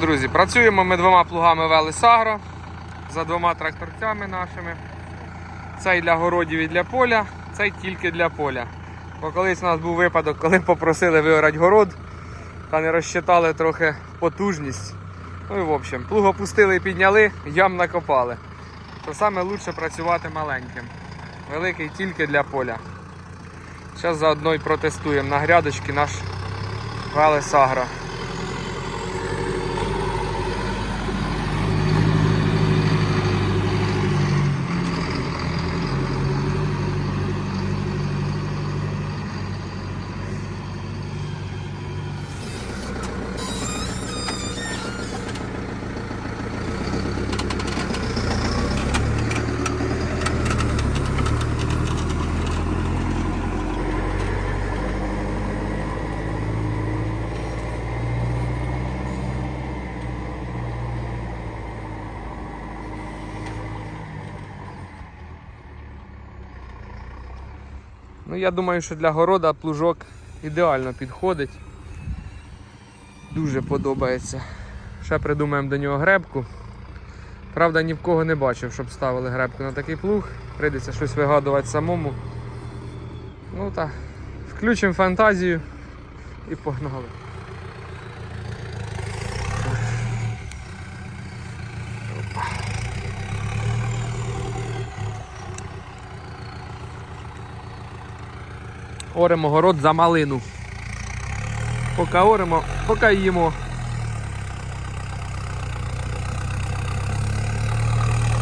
Друзі, працюємо ми двома плугами Велесагро за двома тракторцями нашими. Цей для городів і для поля, цей тільки для поля. Бо колись у нас був випадок, коли попросили виорати город та не розчитали трохи потужність. Ну і в общем, плуг опустили і підняли, ям накопали. То саме лучше працювати маленьким. Великий тільки для поля. Зараз заодно і протестуємо на грядочки наш Велесагро. Ну, я думаю, що для города плужок ідеально підходить. Дуже подобається. Ще придумаємо до нього гребку. Правда, ні в кого не бачив, щоб ставили гребку на такий плуг. Прийдеться щось вигадувати самому. Ну так, включимо фантазію і погнали. Оремо город за малину. Поки оремо, поки їмо.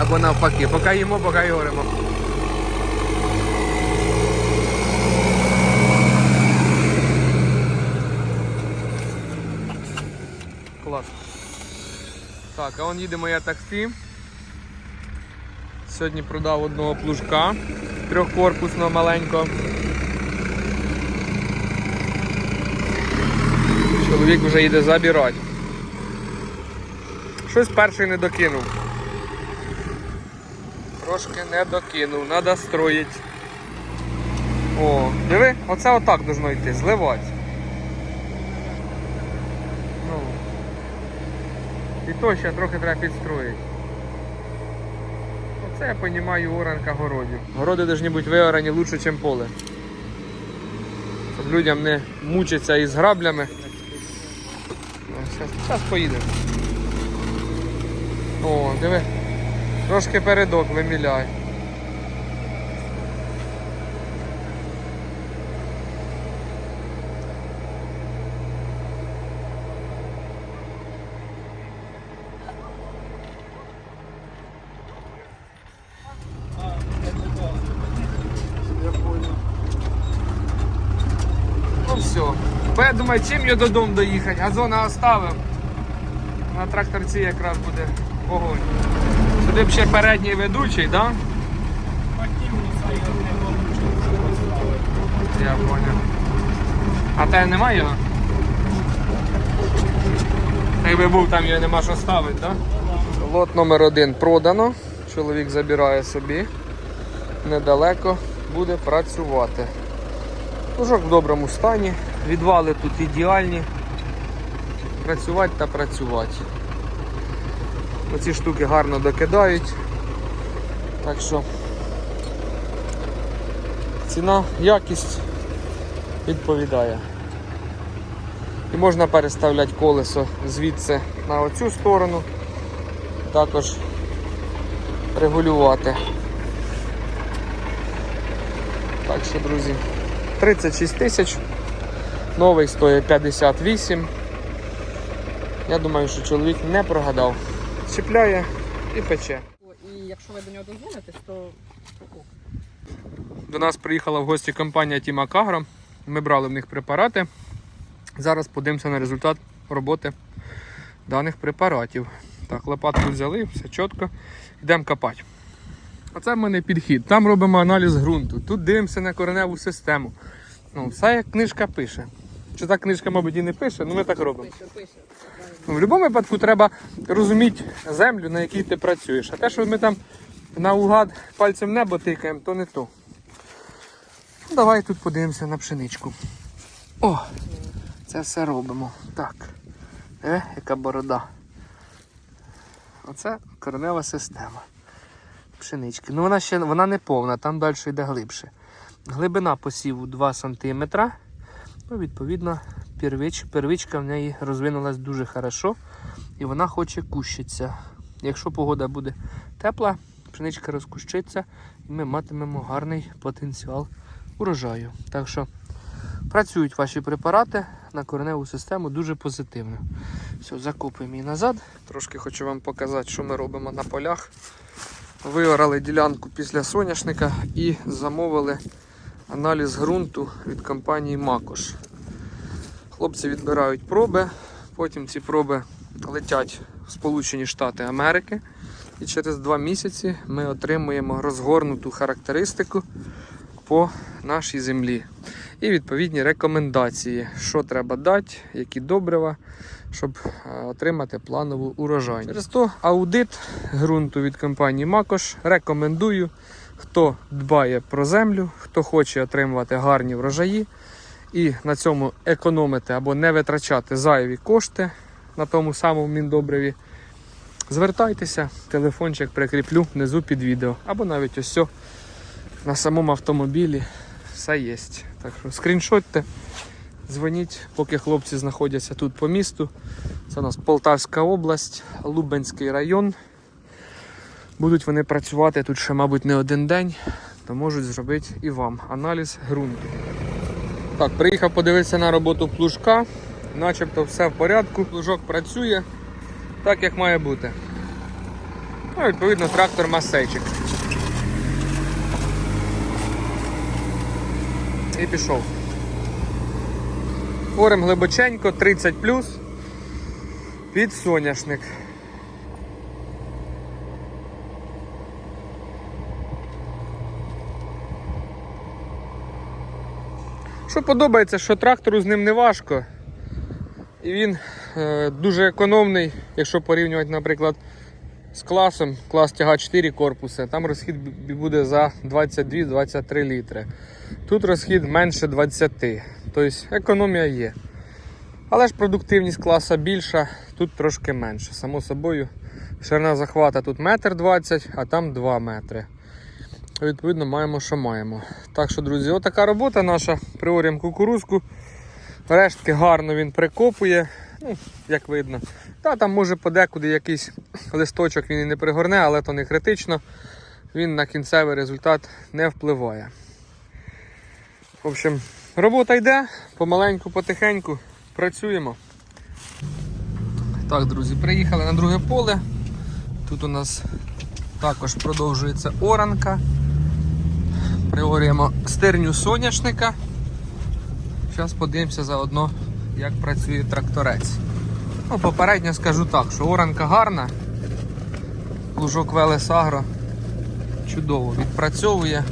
Або навпаки, поки їмо, поки й оремо. Так, а он їде моє таксі. Сьогодні продав одного плужка трьохкорпусного маленького. Чоловік вже йде забирати. Щось перший не докинув. Трошки не докинув, треба строїти. О, диви, оце отак должно йти, зливати. Ну. І то ще трохи треба підстроїти. Оце я розумію оранка городів. Городи повинні бути виорані краще, ніж поле. Щоб людям не мучитися із граблями. Зараз поїдемо. О, диви. Трошки передок виміляй. Ну все. Бо я думаю, чим я додому доїхати, газона оставив. На тракторці якраз буде вогонь. Сюди б ще передній ведучий, так? Да? Я понял. А те немає його? Якби був там його нема що ставити, так? Да? Лот номер один продано. Чоловік забирає собі. Недалеко буде працювати. Плужок в доброму стані. Відвали тут ідеальні. Працювати та працювати. Оці штуки гарно докидають. Так що ціна, якість відповідає. І можна переставляти колесо звідси на оцю сторону, також регулювати. Так що, друзі, 36 тисяч, новий стоїть 58. Я думаю, що чоловік не прогадав. Чіпляє і пече. І якщо ви до нього дозвонитесь, то. До нас приїхала в гості компанія Тіма Кагро. Ми брали в них препарати. Зараз подивимося на результат роботи даних препаратів. Так, лопатку взяли, все чітко. Йдемо копати. Оце в мене підхід. Там робимо аналіз ґрунту. Тут дивимося на кореневу систему. Ну, все як книжка пише. Чи та книжка, мабуть, і не пише, ну ми так робимо. Пише, пише. В будь-якому випадку треба розуміти землю, на якій ти працюєш. А те, що ми там наугад пальцем небо тикаємо, то не то. Ну, давай тут подивимося на пшеничку. О! Це все робимо. Так. Е, яка борода. Оце коренева система. Пшенички. Ну вона ще вона не повна, там далі йде глибше. Глибина посіву 2 см. Ну, відповідно, первич, первичка в неї розвинулась дуже хорошо і вона хоче кущитися. Якщо погода буде тепла, пшеничка розкущиться і ми матимемо гарний потенціал урожаю. Так що працюють ваші препарати на кореневу систему дуже позитивно. Все, закопуємо її назад. Трошки хочу вам показати, що ми робимо на полях. Виорали ділянку після соняшника і замовили аналіз ґрунту від компанії Макош. Хлопці відбирають проби, потім ці проби летять в Сполучені Штати Америки. І через два місяці ми отримуємо розгорнуту характеристику по нашій землі. І відповідні рекомендації, що треба дати, які добрива, щоб е, отримати планову урожай. Через то аудит ґрунту від компанії Макош рекомендую, хто дбає про землю, хто хоче отримувати гарні врожаї і на цьому економити або не витрачати зайві кошти на тому самому міндобриві. Звертайтеся, телефончик прикріплю внизу під відео, або навіть ось на самому автомобілі все є. Так що скріншотьте, дзвоніть, поки хлопці знаходяться тут по місту. Це у нас Полтавська область, Лубенський район. Будуть вони працювати тут ще, мабуть, не один день, то можуть зробити і вам аналіз ґрунту. Так, приїхав подивитися на роботу плужка. Начебто все в порядку. Плужок працює так, як має бути. Ну, відповідно, трактор масейчик. І пішов. Орем глибоченько, 30 під соняшник. Що подобається, що трактору з ним не важко. І він е, дуже економний, якщо порівнювати, наприклад, з класом, клас тяга 4 корпуси, там розхід буде за 22-23 літри. Тут розхід менше 20, тобто економія є. Але ж продуктивність класа більша, тут трошки менше. Само собою, ширина захвата тут 1,20 м, а там 2 метри. Відповідно, маємо, що маємо. Так що, друзі, отака робота наша. Приоріємо кукурузку. Рештки гарно він прикопує, ну, як видно. Та там може подекуди якийсь листочок він і не пригорне, але то не критично. Він на кінцевий результат не впливає. В общем, робота йде, помаленьку, потихеньку працюємо. Так, друзі, приїхали на друге поле. Тут у нас також продовжується оранка. Приорюємо стерню соняшника. Зараз подивимося заодно, як працює тракторець. Ну, попередньо скажу так, що оранка гарна, лужок Велес Агро чудово відпрацьовує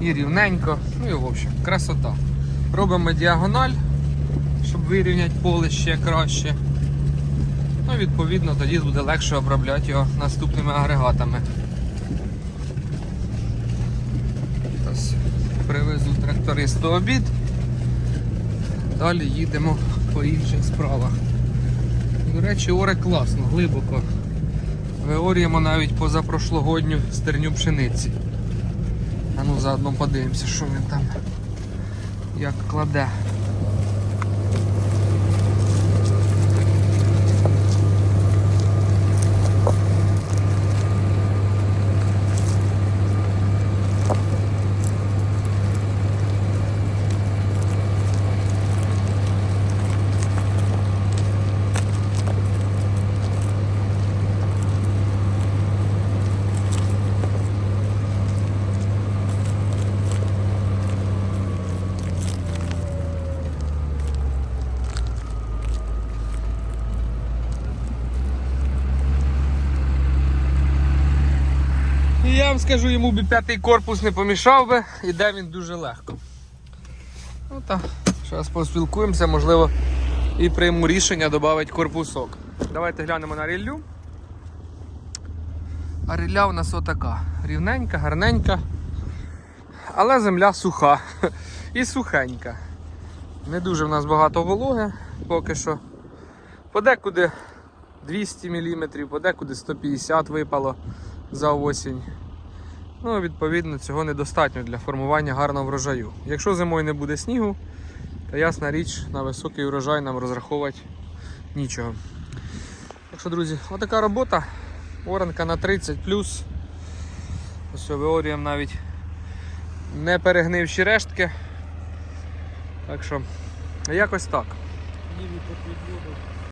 і рівненько, ну і в общем, красота. Робимо діагональ, щоб вирівняти поле ще краще. Ну, відповідно, тоді буде легше обробляти його наступними агрегатами. Ось привезу трактористу обід. Далі їдемо по інших справах. До речі, оре класно, глибоко. Виорюємо навіть позапрошлогодню стерню пшениці. А ну заодно подивимося, що він там як кладе. Вам скажу, йому б п'ятий корпус не помішав би, іде він дуже легко. Ну так, зараз поспілкуємося, можливо, і прийму рішення додати корпусок. Давайте глянемо на ріллю. А рілля у нас отака. Рівненька, гарненька. Але земля суха і сухенька. Не дуже в нас багато вологи поки що. Подекуди 200 мм, подекуди 150 випало за осінь. Ну, відповідно, цього недостатньо для формування гарного врожаю. Якщо зимою не буде снігу, то ясна річ, на високий урожай нам розраховувати нічого. Так що, друзі, отака робота. Оранка на 30 Ось виорюємо навіть не перегнивші рештки. Так що, якось так.